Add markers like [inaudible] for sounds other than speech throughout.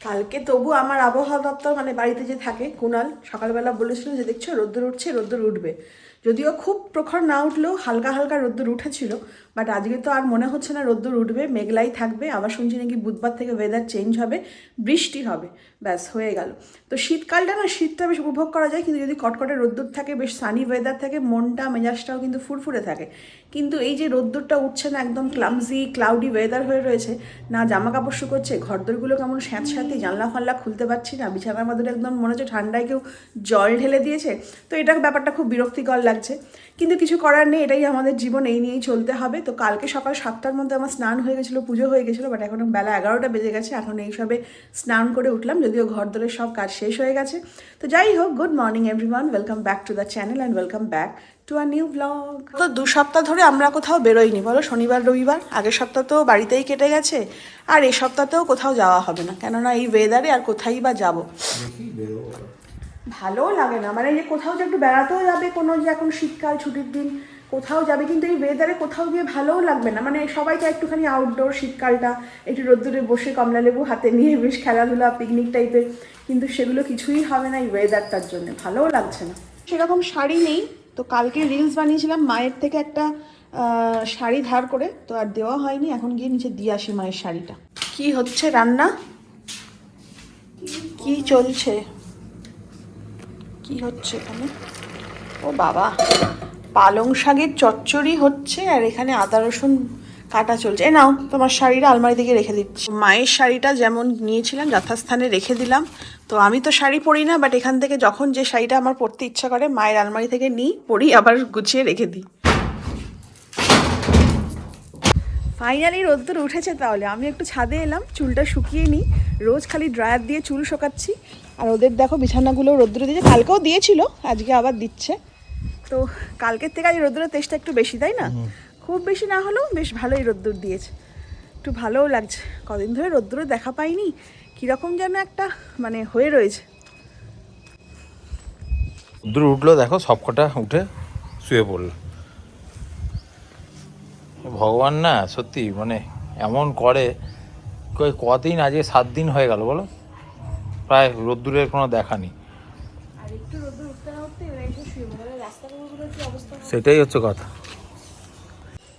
কালকে তবু আমার আবহাওয়া দপ্তর মানে বাড়িতে যে থাকে কুনাল, সকালবেলা বলেছিল যে দেখছ রোদ্দুর উঠছে, রোদ্দুর উঠবে। যদিও খুব প্রখর না উঠলেও হালকা হালকা রোদ্দুর উঠেছিল বাট আজকে তো আর মনে হচ্ছে না রোদ্দুর উঠবে, মেঘলাই থাকবে। আবার শুনছি নাকি বুধবার থেকে ওয়েদার চেঞ্জ হবে, বৃষ্টি হবে। ব্যাস, হয়ে গেল। তো শীতকালটা না, শীতটা বেশ উপভোগ করা যায়, কিন্তু যদি কটকটে রোদ্দুর থাকে, বেশ সানি ওয়েদার থাকে, মনটা, মেজাজটাও কিন্তু ফুরফুরে থাকে। কিন্তু এই যে রোদ্দুরটা উঠছে না, একদম ক্লামজি ক্লাউডি ওয়েদার হয়ে রয়েছে, না জামা কাপড় শুকোচ্ছে, ঘরদোরগুলো কেমন স্যাঁত স্যাঁতে জানলা ফাল্লা খুলতে পারছি না, বিছানার মধ্যে একদম মনে হচ্ছে ঠান্ডায় কেউ জল ঢেলে দিয়েছে। তো এটা ব্যাপারটা খুব বিরক্তিকর লাগছে। কিন্তু কিছু করার নেই, এটাই আমাদের জীবন, এই নিয়েই চলতে হবে। তো কালকে সকাল সাতটার মধ্যে আমার স্নান হয়ে গেছিল পুজো হয়ে গেছিল বাট এখন বেলা এগারোটা বেজে গেছে এখন এইসবে স্নান করে উঠলাম যদিও ঘর দরের সব কাজ শেষ হয়ে গেছে। তো যাই হোক good morning everyone welcome back to the channel and welcome back to a new vlog তো দু সপ্তাহ ধরে আমরা কোথাও বেরোইনি বলো শনিবার রবিবার আগের সপ্তাহ তো বাড়িতেই কেটে গেছে আর এই সপ্তাহতেও কোথাও যাওয়া হবে না কেননা এই ওয়েদারে আর কোথায় বা যাব? ভালোও লাগে না মানে যে কোথাও যে একটু বেড়াতেও যাবে কোনো যে এখন শীতকাল ছুটির দিন কোথাও যাবে কিন্তু এই ওয়েদারে কোথাও গিয়ে ভালোও লাগবে না। মানে সবাই তো একটুখানি আউটডোর শীতকালটা একটু রোদ্দুরে বসে কমলা লেবু হাতে নিয়ে বেশ খেলাধুলা পিকনিক টাইপের কিন্তু সেগুলো কিছুই হবে না এই ওয়েদারটার জন্য। ভালোও লাগছে না। সেরকম শাড়ি নেই তো কালকে রিলস বানিয়েছিলাম মায়ের থেকে একটা শাড়ি ধার করে তো আর দেওয়া হয়নি এখন গিয়ে নিচে দিয়ে আসি মায়ের শাড়িটা। কি হচ্ছে রান্না? কি চলছে? কি হচ্ছে এখানে? ও বাবা। পালং শাকের চচ্চড়ি হচ্ছে আর এখানে আদা, রসুন কাটা চলছে। এ নাও, তোমার শাড়িটা আলমারি থেকে রেখে দিচ্ছি। মায়ের শাড়িটা যেমন নিয়েছিলাম, যথাস্থানে রেখে দিলাম। তো আমি তো শাড়ি পরি না বাট এখান থেকে যখন যে শাড়িটা আমার পরতে ইচ্ছা করে, মায়ের আলমারি থেকে নিই, পরি, আবার গুছিয়ে রেখে দিই। ফাইনালি রোদ্দুর উঠেছে তাহলে। আমি একটু ছাদে এলাম, চুলটা শুকিয়ে নিই। রোজ খালি ড্রায়ার দিয়ে চুল শোকাচ্ছি। আর ওদের দেখো বিছানাগুলো রোদ্দুরে দিয়েছে। কালকেও দিয়েছিল, আজকে আবার দিচ্ছে। তো কালকের থেকে আজ রোদ্দুরের তেজটা একটু বেশি তাই না? খুব বেশি না হলেও বেশ ভালোই রোদ্দুর দিয়েছে। একটু ভালোও লাগছে। কদিন ধরে রোদ্দুরে দেখা পাইনি। কীরকম যেন একটা মানে হয়ে রয়েছে। দূর উঠল দেখো সবকটা উঠে শুয়ে পড়ল। ভগবান না সত্যি মানে এমন করে কই কদিন আজকে সাত দিন হয়ে গেল বলো? প্রায় রোদ্দুরের কোনো দেখা নেই। একটু রোদ্দুর উঠতে না উঠতে এসে শুয়ে পড়ে। রাস্তাগুলোর কি অবস্থা? সেটাই হচ্ছে কথা।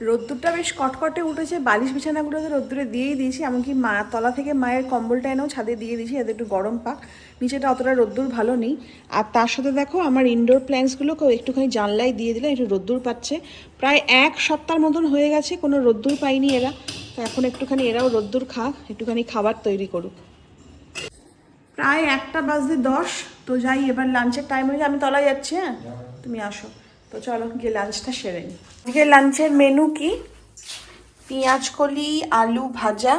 রোদ্দুরটা বেশ কটকটে উঠেছে বালিশ বিছানাগুলোতে রোদ্দুরে দিয়েই দিয়েছি এমনকি মা তলা থেকে মায়ের কম্বলটা এনেও ছাদে দিয়ে দিয়েছি যাতে একটু গরম পাক। নিচেটা অতটা রোদ্দুর ভালো নেই। আর তার সাথে দেখো আমার ইনডোর প্ল্যান্টসগুলোকেও একটুখানি জানলায় দিয়ে দিলাম একটু রোদ্দুর পাচ্ছে। প্রায় এক সপ্তাহের মতন হয়ে গেছে কোনো রোদ্দুর পাইনি এরা। তো এখন একটুখানি এরাও রোদ্দুর খা একটুখানি খাবার তৈরি করুক। প্রায় একটা বাজতে দশ। তো যাই এবার লাঞ্চের টাইম হয়ে আমি তলায় যাচ্ছি হ্যাঁ? তুমি আসো। তো চলো গিয়ে লাঞ্চটা সেরে নিই আজকে লাঞ্চের মেনু কি? পেঁয়াজ কলি আলু ভাজা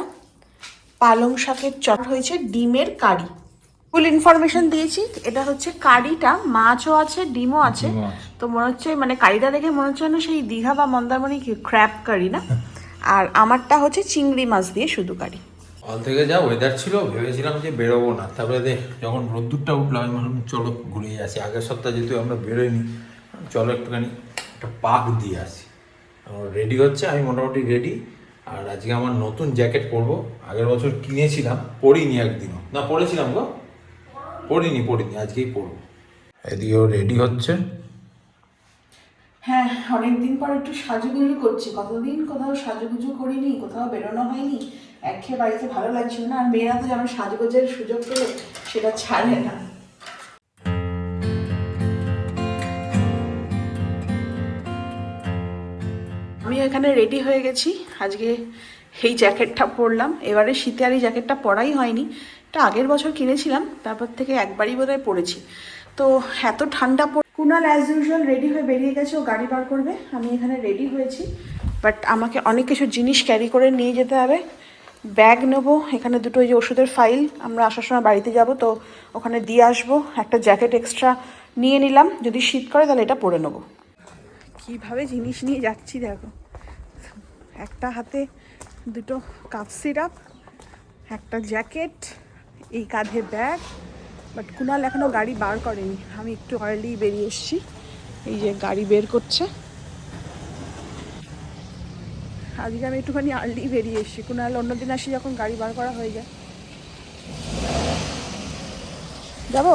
পালং শাকের চট হয়েছে ডিমের কারি। ফুল ইনফরমেশন দিয়েছি এটা হচ্ছে কারিটা মাছও আছে ডিমও আছে। তো মনে হচ্ছে মানে কারিটা দেখে মনে হচ্ছে যেন সেই দীঘা বা মন্দারমণি ক্র্যাপ কারি না? আর আমারটা হচ্ছে চিংড়ি মাছ দিয়ে শুধু কারি। সকাল থেকে যা ওয়েদার ছিল, ভেবেছিলাম যে বেরোবো না। তারপরে দেখ, যখন রোদ্দুরটা উঠল, আমি ভাবলাম, চলো ঘুরে আসি। আগের সপ্তাহে যেহেতু আমরা বেরোইনি, চলো একটুখানি একটা পাক দিয়ে আসি। রেডি হচ্ছে, আমি মোটামুটি রেডি আর আজকে আমার নতুন জ্যাকেট পরবো। আগের বছর কিনেছিলাম, পরিনি একদিনও। না, পরেছিলাম গো। পরিনি পরিনি, আজকেই পরবো। এদিকেও রেডি হচ্ছে। হ্যাঁ অনেকদিন পর একটু সাজুগুজু করছি। কতদিন কোথাও সাজুগুজু করিনি, কোথাও বেরোনো হয়নি। একঘেয়ে বাড়িতে ভালো লাগছিল না, আর মেয়েরা তো যেমন সাজগোজের সুযোগ পেলে সেটা ছাড়ে না। আমি এখানে রেডি হয়ে গেছি। আজকে এই জ্যাকেটটা পরলাম। এবারে শীতে আর এই জ্যাকেটটা পরাই হয়নি। এটা আগের বছর কিনেছিলাম, তারপর থেকে একবারই বোধহয় পরেছি। তো এত ঠান্ডা কুনাল অ্যাজ ইউজুয়াল রেডি হয়ে বেরিয়ে গেছে, ও গাড়ি বার করবে। আমি এখানে রেডি হয়েছি। বাট আমাকে অনেক কিছু জিনিস ক্যারি করে নিয়ে যেতে হবে। ব্যাগ নেব। এখানে দুটো ওই যে ওষুধের ফাইল আমরা আসার সময় বাড়িতে যাব, তো ওখানে দিয়ে আসব। একটা জ্যাকেট এক্সট্রা নিয়ে নিলাম। যদি শীত করে তাহলে এটা পরে নেব। কীভাবে জিনিস নিয়ে যাচ্ছি দেখো। একটা হাতে দুটো কাপ সিরাপ একটা জ্যাকেট এই কাঁধে ব্যাগ বাট কুনাল এখনও গাড়ি বার করেনি। আমি একটু আর্লি বেরিয়ে এসেছি। এই যে গাড়ি বের করছে। আজকে আমি একটুখানি আর্লি বেরিয়ে এসেছি। কুনাল অন্যদিন আসি যখন গাড়ি বার করা হয়ে যায়। যাব?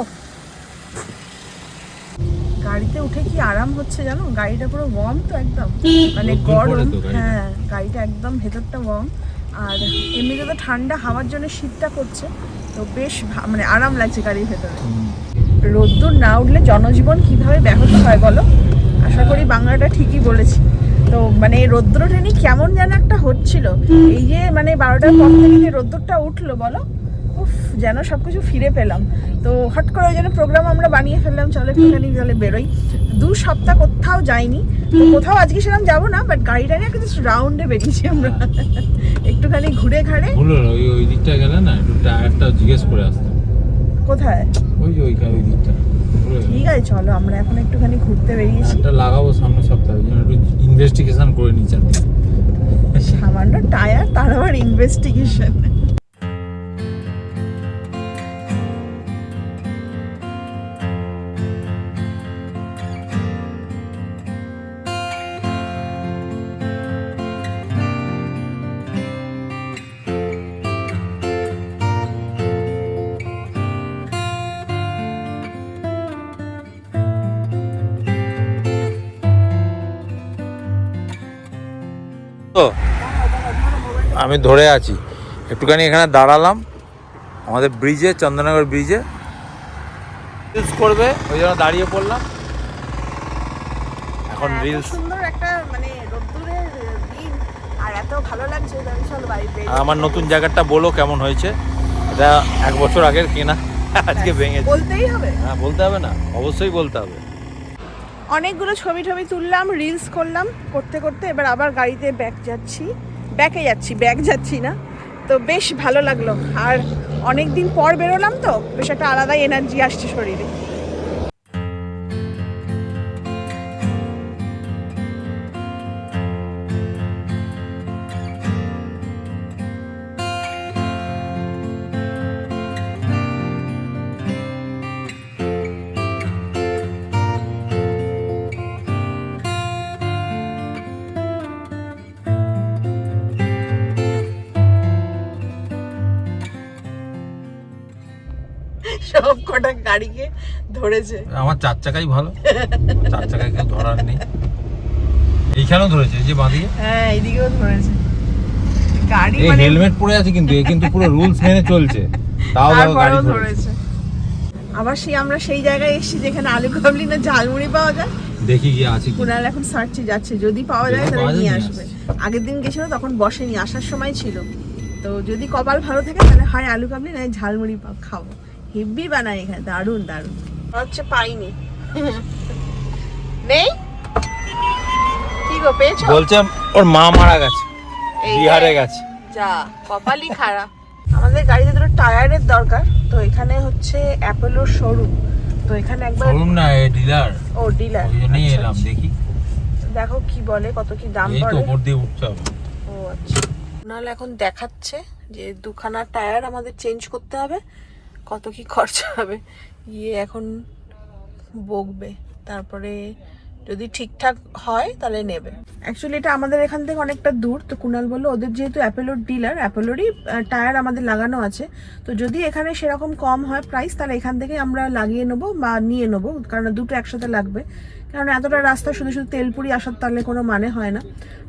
গাড়িতে উঠে কি আরাম হচ্ছে জানো? গাড়িটা পুরো ওয়ার্ম তো একদম। মানে গরম হ্যাঁ গাড়িটা একদম ভেতরটা ওয়ার্ম আর এমনিতে তো ঠান্ডা হাওয়ার জন্য শীতটা করছে। তো বেশ মানে আরাম লাগছে গাড়ির ভেতরে। রোদ্দুর না উঠলে জনজীবন কীভাবে ব্যাহত হয় বলো? আশা করি বাংলাটা ঠিকই বলেছি। তো মানে ট্রেনে কেমন যেন একটা হচ্ছিল। এই যে মানে বারোটার পর থেকে যে রোদ্দুরটা উঠল বলো? উফ যেন সবকিছু ফিরে পেলাম। তো হট করে ওই জন্য প্রোগ্রাম আমরা বানিয়ে ফেললাম চলো একটুখানি তাহলে বেরোই। দু সপ্তাহ কোথাও যাইনি। কোথাও আজকে সেরকম যাব না বাট গাড়িটা নিয়ে একটা রাউন্ডে বেরিয়েছি আমরা। একটুখানি ঘুরে ঘাড়ে। ভুলো ওই ওই দিকটা গেলে না একটু টায়ারটা জিজ্ঞেস করে আসতে কোথায়? ওই যে ওইখানে ওই দিকটা। ঠিক আছে চলো আমরা এখন একটুখানি ঘুরতে বেরিয়েছি। লাগাবো সামনের সপ্তাহে একটু ইনভেস্টিগেশন করে নিচ্ছেন সামান্য টায়ার তার আবার ইনভেস্টিগেশন আমি ধরে আছি। একটুখানি এখানে দাঁড়ালাম। আমাদের ব্রিজে চন্দননগর ব্রিজে রিলস করবে ওই জন্য দাঁড়িয়ে পড়লাম। এখন রিলস সুন্দর একটা মানে দিন। আর এত ভালো লাগছে আমার নতুন জায়গাটা বলো কেমন হয়েছে। এটা এক বছর আগের কেনা আজকে ভেঙেছে। বলতেই হবে। হ্যাঁ বলতে হবে না অবশ্যই বলতে হবে। অনেকগুলো ছবি টবি তুললাম রিলস করলাম করতে করতে এবার আবার গাড়িতে ব্যাক যাচ্ছি। ব্যাকে যাচ্ছি ব্যাক যাচ্ছি না। তো বেশ ভালো লাগল। আর অনেক দিন পর বেরোলাম তো, বেশ একটা আলাদাই এনার্জি আসছে শরীরে। সব কটা গাড়িকে ধরেছে। আমার চার চাকাই ভালো। চার চাকায় কেউ ধরার নেই। এইখানেও ধরেছে যে বাঁধিয়ে হ্যাঁ এইদিকেও ধরেছে। গাড়ি মানে হেলমেট পরে আছে কিন্তু এ কিন্তু পুরো রুলস মেনে চলছে। তাও গাড়ি ধরেছে। ধরেছে। আবার সেই আমরা সেই জায়গায় এসেছি যেখানে আলু কাবলি না ঝালমুড়ি পাওয়া যায়। দেখি গিয়ে আছে কুনাল এখন সার্চে যাচ্ছে যদি পাওয়া যায় তাহলে নিয়ে নিয়ে আসবে। আগের দিন গেছিল তখন বসেনি আসার সময় ছিল। তো যদি কপাল ভালো থাকে তাহলে হয় আলু কাবলি না ঝালমুড়ি খাব। হেভি বানায় এখানে দারুণ দারুণ। হচ্ছে পাইনি। নেই? কি গো পেয়েছ? বলছে ওর মা মারা গেছে বিহারে গেছে। যা কপালই খারাপ। আমাদের গাড়িতে দুটো টায়ারের দরকার তো এখানে হচ্ছে অ্যাপেলোর শোরুম। তো এখানে একবার শোরুম না এ ডিলার। ও ডিলার। ওই জন্যই এলাম দেখি। দেখো কি বলে কত কি দাম পড়ে এই তো উপর দিয়ে উঠতে হবে। ও আচ্ছা। নাহলে এখন দেখাচ্ছে যে দুখানা টায়ার আমাদের চেঞ্জ করতে হবে। কত কি খরচা হবে? গিয়ে এখন বকবে। তারপরে যদি ঠিকঠাক হয়, তাহলে নেবে। অ্যাকচুয়ালি এটা আমাদের এখান থেকে অনেকটা দূর। তো কুনাল বলল, ওদের যেহেতু অ্যাপেলোর ডিলার অ্যাপেলোরই টায়ার আমাদের লাগানো আছে। তো যদি এখানে সেরকম কম হয় প্রাইস তাহলে এখান থেকে আমরা লাগিয়ে নেব বা নিয়ে নেব। কারণ দুটো একসাথে লাগবে। কারণ এতটা রাস্তা শুধু শুধু তেলপুরি আসার তাহলে কোনো মানে হয় না।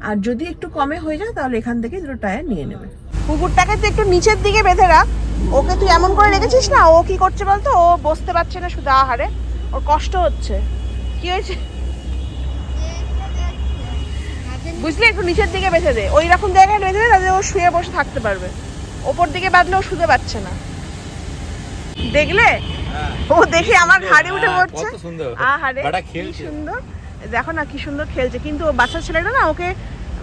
আর যদি একটু কমে হয়ে যায়, তাহলে এখান থেকে দুটো টায়ার নিয়ে নেবে। কুকুরটাকে তুই একটু নিচের দিকে বেঁধে রাখ। ওকে তুই এমন করে রেখেছিস না ও কি করছে বলতো? ও বসতে পারছে না শুধু আহারে। ওর কষ্ট হচ্ছে। কি হয়েছে? বুঝলি? একটু নিচের দিকে বেঁধে দে। ওই রকম জায়গায় বেঁধে দে তাহলে ও শুয়ে বসে থাকতে পারবে। ওপর দিকে বাঁধলে ও শুতে পারছে না। দেখলে? ও দেখে আমার ঘাড়ে উঠে হ্যাঁ, পড়ছে। আহারে কি সুন্দর। দেখো না কি সুন্দর খেলছে। কিন্তু ও বাচ্চা ছেলেটা না ওকে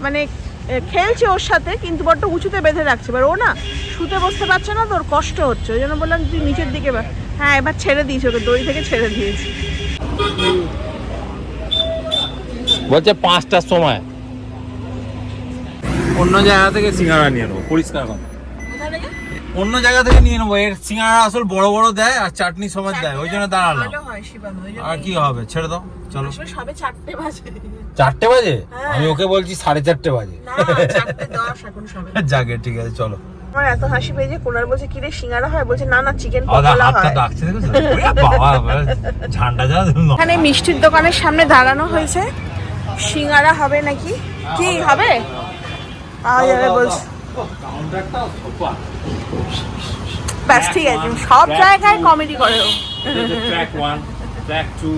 মানে খেলছে ওর সাথে কিন্তু বড্ড উঁচুতে বেঁধে রাখছে। এবার ও না শুতে বসতে পারছে না তোর কষ্ট হচ্ছে। ওই জন্য বললাম তুই নিচের দিকে বা- হ্যাঁ এবার ছেড়ে দিয়েছি ওকে দড়ি থেকে ছেড়ে দিয়েছি। বলছে পাঁচটার সময়। অন্য জায়গা থেকে সিঙ্গারা নিয়ে নেব পরিষ্কার কথা। অন্য জায়গা থেকে নিয়ে নেব। এর সিঙ্গারা আসল বড় বড় দেয় আর চাটনি সমেত দেয় ওই জন্য হয় জন্য আর কি হবে? ছেড়ে দাও চলো। সবে চারটে বাজে। চারটে বাজে? হ্যাঁ। আমি ওকে বলছি সাড়ে চারটে বাজে। না চারটে দশ এখন সবে। [laughs] যাকে ঠিক আছে চলো। আমার এত হাসি পেয়েছে কোনার বলছে কি রে সিঙ্গারা হয়? বলছে না না চিকেন পকোড়া হয়। ঝান্ডা যা এখানে মিষ্টির দোকানের সামনে দাঁড়ানো হয়েছে। সিঙ্গারা হবে নাকি? কি হবে? পাওয়া যাবে বলছে কাউন্টারটা সোপা ব্যাস ঠিক আছে সব জায়গায় কমেডি করে ও। ট্র্যাক ওয়ান ট্র্যাক টু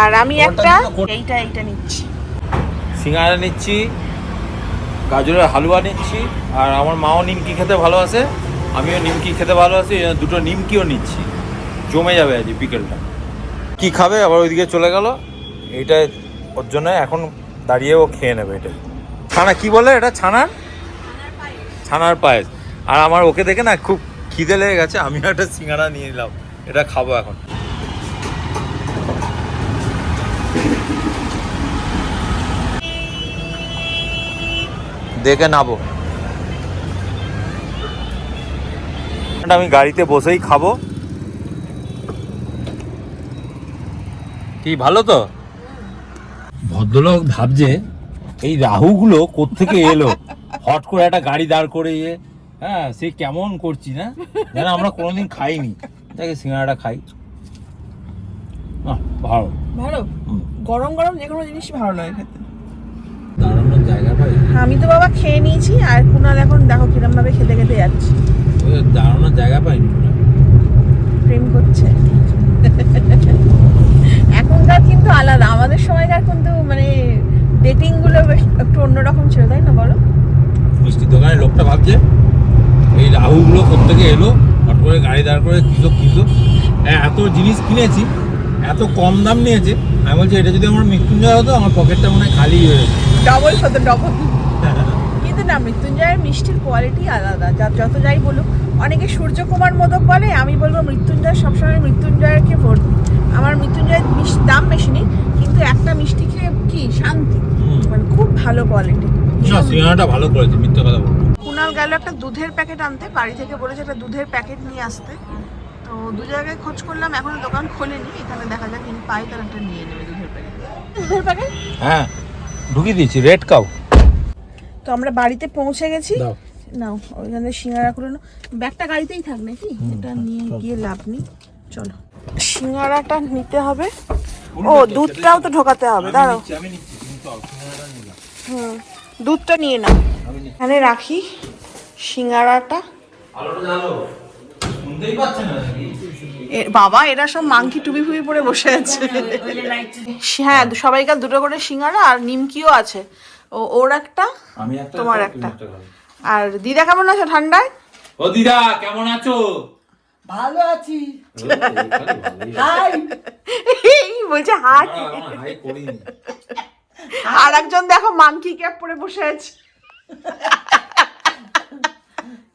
আর আমি একটা এইটা এইটা নিচ্ছি। সিঙ্গারা নিচ্ছি গাজরের হালুয়া নিচ্ছি আর আমার মাও নিমকি খেতে ভালোবাসে আমিও নিমকি খেতে ভালোবাসি দুটো নিমকিও নিচ্ছি। জমে যাবে আজ বিকেলটা। কি খাবে? আবার ওইদিকে চলে গেল। এইটা ওর জন্য এখন দাঁড়িয়ে ও খেয়ে নেবে এটা ছানা কি বলে? এটা ছানার? ছানার পায়েস। আর আমার ওকে দেখে না খুব খিদে লেগে গেছে আমিও একটা সিঙ্গারা নিয়ে নিলাম। এটা খাব এখন। দেখে নাবো। আমি গাড়িতে বসেই খাব। কি, ভালো তো? ভদ্রলোক ভাবছে, এই রাহুগুলো কোত্থেকে এলো? হট করে একটা গাড়ি দাঁড় করে ইয়ে হ্যাঁ সে কেমন করছি না? যেন আমরা কোনোদিন খাইনি। দেখে সিঙ্গাড়াটা খাই। ভালো। ভালো? গরম গরম যে কোনো জিনিসই ভালো লাগে খেতে। দাঁড়ানোর জায়গা পাই আমি তো বাবা খেয়ে নিয়েছি আর কুনাল এখন দেখো কিরম ভাবে খেতে খেতে যাচ্ছে। ওই দাঁড়ানোর জায়গা পাইনি প্রেম করছে। এখনকার কিন্তু আলাদা। আমাদের সময়কার কিন্তু মানে ডেটিংগুলো বেশ একটু অন্যরকম ছিল তাই না বলো? মিষ্টির দোকানের লোকটা ভাবছে এই রাহুগুলো কোথেকে এলো? হট করে গাড়ি দাঁড় করে কিলো কিলো এত জিনিস কিনেছি এত কম দাম নিয়েছে। আমি বলছি এটা যদি আমার মৃত্যুঞ্জয় হতো আমার পকেটটা মনে হয় খালি হয়ে যেত। ডবল হতো ডবল [laughs] কিন্তু না মৃত্যুঞ্জয়ের মিষ্টির কোয়ালিটি আলাদা। যা যত যাই বলুক অনেকে সূর্যকুমার মোদক বলে আমি বলব মৃত্যুঞ্জয় সবসময় মৃত্যুঞ্জয়কে ভোট। আমার মৃত্যুঞ্জয়ের মিষ্টি দাম বেশি নেই কিন্তু একটা মিষ্টি খেয়ে কি? শান্তি। মানে খুব ভালো কোয়ালিটি না সিঙ্গারাটা ভালো করেছে মিথ্যে কথা বলব কুনাল গেল একটা দুধের প্যাকেট আনতে বাড়ি থেকে বলেছে একটা দুধের প্যাকেট নিয়ে আসতে। তো দু জায়গায় খোঁজ করলাম এখনও দোকান খোলেনি এখানে দেখা যাক যদি পাই তাহলে একটা নিয়ে নেবে দুধের প্যাকেট। দুধের প্যাকেট? হ্যাঁ ঢুকিয়ে দিয়েছি রেড কাউ তো আমরা বাড়িতে পৌঁছে গেছি। নাও ওইখানে সিঙ্গারা করে নাও। ব্যাগটা গাড়িতেই থাক নাকি? এটা নিয়ে গিয়ে লাভ নেই। চলো। সিঙ্গারাটা নিতে হবে। ও দুধটাও তো ঢোকাতে হবে দাঁড়াও। হুম। দুধটা নিয়ে নাও। এখানে রাখি সিঙ্গারাটা। বাবা এরা সব মাংকি টুপি ফুপি পরে বসে আছে। হ্যাঁ সবাইকার দুটো করে সিঙ্গারা আর নিমকিও আছে। ও ওর একটা তোমার একটা। আর দিদা কেমন আছো ঠান্ডায়? ও দিদা কেমন আছো? ভালো আছি। হাই। বলছে হাট হাই করিনি। আর একজন দেখো মাংকি ক্যাপ পরে বসে আছে।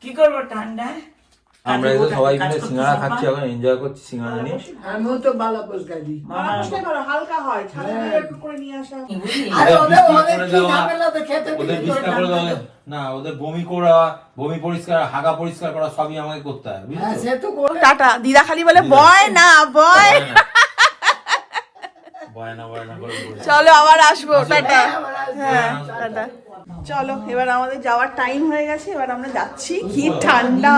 কি করব ঠান্ডায় আমরা সবাই মিলে সিঙ্গারা খাচ্ছি এখন এনজয় করছি সিঙ্গারা নিয়ে। আমিও তো বালাপোস গাড়ি হালকা হয় একটু করে নিয়ে আসা। আরে ওদের ওদের বিস্তার করে ওদের কি দেওয়া। ঝামেলা তো খেতে ওদের বিস্তার করে দেওয়া না ওদের বমি করা বমি পরিষ্কার হাগা পরিষ্কার করা সবই আমাকে করতে হয় হ্যাঁ তো টাটা দিদা খালি বলে বয় না বয় বয়না বয়না করে বলে। চলো আবার আসব টাটা। হ্যাঁ টাটা। চলো এবার আমাদের যাওয়ার টাইম হয়ে গেছে এবার আমরা যাচ্ছি। কি ঠান্ডা।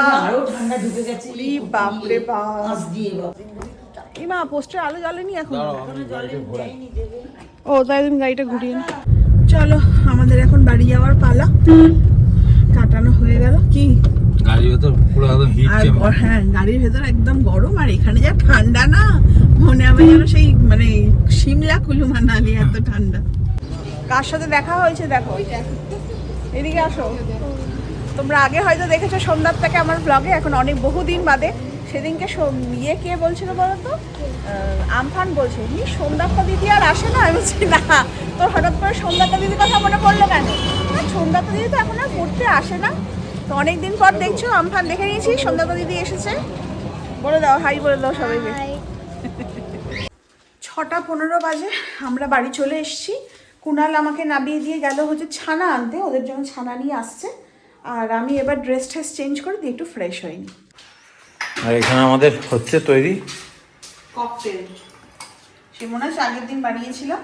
ঠান্ডা ঢুকে গেছে। বাপরে বাপ। পোস্টার আলো জ্বলেনি এখন। ও তাই তুমি গাড়িটা ঘুরিয়ে। চলো আমাদের এখন বাড়ি যাওয়ার পালা। কাটানো হয়ে গেল। কি? গাড়ির ভেতর পুরো একদম হিট হ্যাঁ গাড়ির ভেতর একদম গরম আর এখানে যা ঠান্ডা না। মনে হবে যেন সেই মানে সিমলা কুলু মানালি এত ঠান্ডা। কার সাথে দেখা হয়েছে দেখো? এদিকে আসো। তোমরা আগে হয়তো দেখেছ সোমনাথ থেকে আমার ব্লগে এখন অনেক বহুদিন বাদে। সেদিনকে সোম- ইয়ে কে বলছিল বলো তো আমফান বলছে এমনি সোমনাথটা দিদি আর আসে না? আমি বলছি না তো হঠাৎ করে সোমনাথটা দিদির কথা মনে পড়ল কেন? না দিদি তো এখন আর পড়তে আসে না। তো অনেকদিন পর দেখছ আমফান দেখে নিয়েছি সোমনাথা দিদি এসেছে। বলে দাও হাই বলে দাও সবাইকে। ছটা পনেরো বাজে আমরা বাড়ি চলে এসেছি। কুনাল আমাকে নামিয়ে দিয়ে গেল হচ্ছে ছানা আনতে ওদের জন্য ছানা নিয়ে আসছে। আর আমি এবার ড্রেস ট্রেস চেঞ্জ করে দিয়ে একটু ফ্রেশ হইনি আর এখানে আমাদের হচ্ছে তৈরি ককটেল সে মনে হচ্ছে আগের দিন বানিয়েছিলাম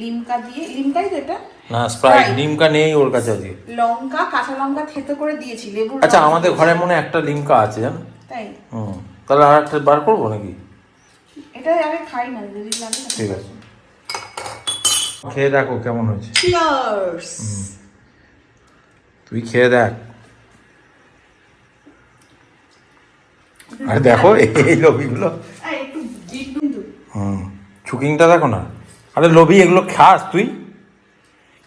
লিমকা দিয়ে লিমকাই তো এটা? না স্প্রাইট লিমকা নেই ওর কাছে আজকে। লঙ্কা কাঁচা লঙ্কা থেতো করে দিয়েছি লেবু আচ্ছা আমাদের ঘরে মনে একটা লিমকা আছে জানো? তাই? হুম। তাহলে আর একটা বার করব নাকি? এটা আগে খাই না যদি লাগে ঠিক আছে। খেয়ে দেখো কেমন হয়েছে। তুই খেয়ে দেখ। আর দেখো এই লবিগুলো। হুম। চুকিংটা দেখো না। আরে লবি এগুলো খাস তুই।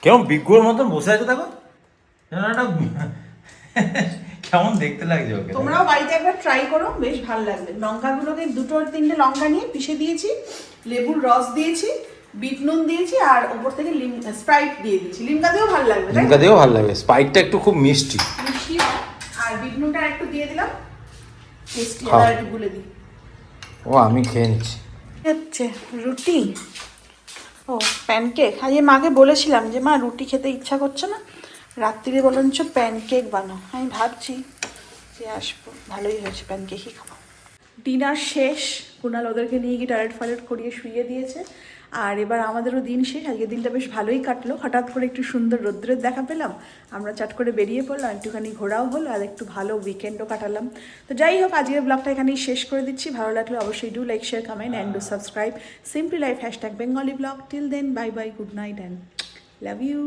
কেমন বিজ্ঞর মতন বসে আছে দেখো। একটা কেমন দেখতে লাগছে ওকে? তোমরাও বাড়িতে একবার ট্রাই করো বেশ ভালো লাগবে। লঙ্কাগুলোকে দুটো তিনটে লঙ্কা নিয়ে পিষে দিয়েছি লেবুর রস দিয়েছি বিট নুন দিয়েছি আর ওপর থেকে লিম স্প্রাইট দিয়ে দিয়েছি। লিমকা দিয়েও ভালো লাগবে লিমকা দিয়েও ভালো লাগে স্পাইকটা একটু খুব মিষ্টি। মিষ্টি। আর বিট নুনটা একটু দিয়ে দিলাম। টেস্টি আর একটু গুলে দিই। ও আমি খেয়ে নিচ্ছি। হচ্ছে রুটি। ও প্যানকেক আজকে মাকে বলেছিলাম যে মা রুটি খেতে ইচ্ছা করছে না। রাত্রিরে বলুন প্যানকেক বানাও। আমি ভাবছি যে আসব। ভালোই হয়েছে, প্যানকেকই খাব। ডিনার শেষ। কুণাল ওদেরকে নিয়ে গিয়ে টয়লেট ফয়লেট করিয়ে শুইয়ে দিয়েছে। আর এবার আমাদেরও দিন শেষ। আজকে দিনটা বেশ ভালোই কাটলো। হঠাৎ করে একটু সুন্দর রৌদ্রের দেখা পেলাম। আমরা চাট করে বেরিয়ে পড়লাম, একটুখানি ঘোরাও হলো, আর একটু ভালো উইকেন্ডও কাটালাম। তো যাই হোক, আজকের ব্লগটা এখানেই শেষ করে দিচ্ছি। ভালো লাগলে অবশ্যই do like share comment and do subscribe simply life hashtag Bengali vlog till then bye bye good night and love you